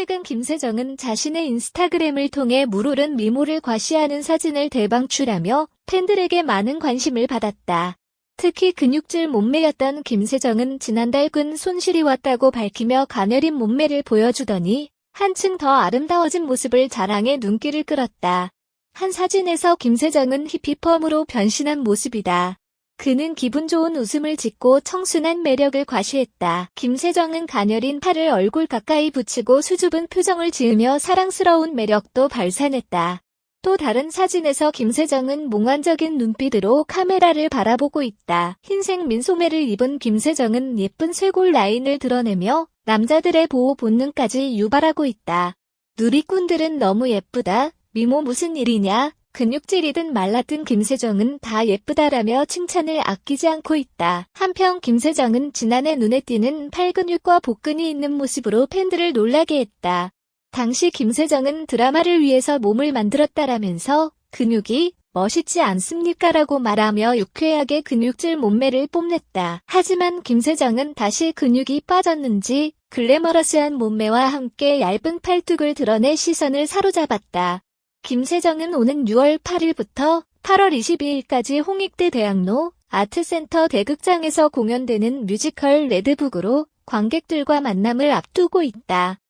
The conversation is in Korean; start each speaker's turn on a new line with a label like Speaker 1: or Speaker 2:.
Speaker 1: 최근 김세정은 자신의 인스타그램을 통해 물 오른 미모를 과시하는 사진을 대방출하며 팬들에게 많은 관심을 받았다. 특히 근육질 몸매였던 김세정은 지난달 근 손실이 왔다고 밝히며 가녀린 몸매를 보여주더니 한층 더 아름다워진 모습을 자랑해 눈길을 끌었다. 한 사진에서 김세정은 히피펌으로 변신한 모습이다. 그는 기분 좋은 웃음을 짓고 청순한 매력을 과시했다. 김세정은 가녀린 팔을 얼굴 가까이 붙이고 수줍은 표정을 지으며 사랑스러운 매력도 발산했다. 또 다른 사진에서 김세정은 몽환적인 눈빛으로 카메라를 바라보고 있다. 흰색 민소매를 입은 김세정은 예쁜 쇄골 라인을 드러내며 남자들의 보호 본능까지 유발하고 있다. 누리꾼들은 너무 예쁘다. 미모 무슨 일이냐? 근육질이든 말랐든 김세정은 다 예쁘다라며 칭찬을 아끼지 않고 있다. 한편 김세정은 지난해 눈에 띄는 팔근육과 복근이 있는 모습으로 팬들을 놀라게 했다. 당시 김세정은 드라마를 위해서 몸을 만들었다라면서 근육이 멋있지 않습니까 라고 말하며 유쾌하게 근육질 몸매를 뽐냈다. 하지만 김세정은 다시 근육이 빠졌는지 글래머러스한 몸매와 함께 얇은 팔뚝을 드러내 시선을 사로잡았다. 김세정은 오는 6월 8일부터 8월 22일까지 홍익대 대학로 아트센터 대극장에서 공연되는 뮤지컬 레드북으로 관객들과 만남을 앞두고 있다.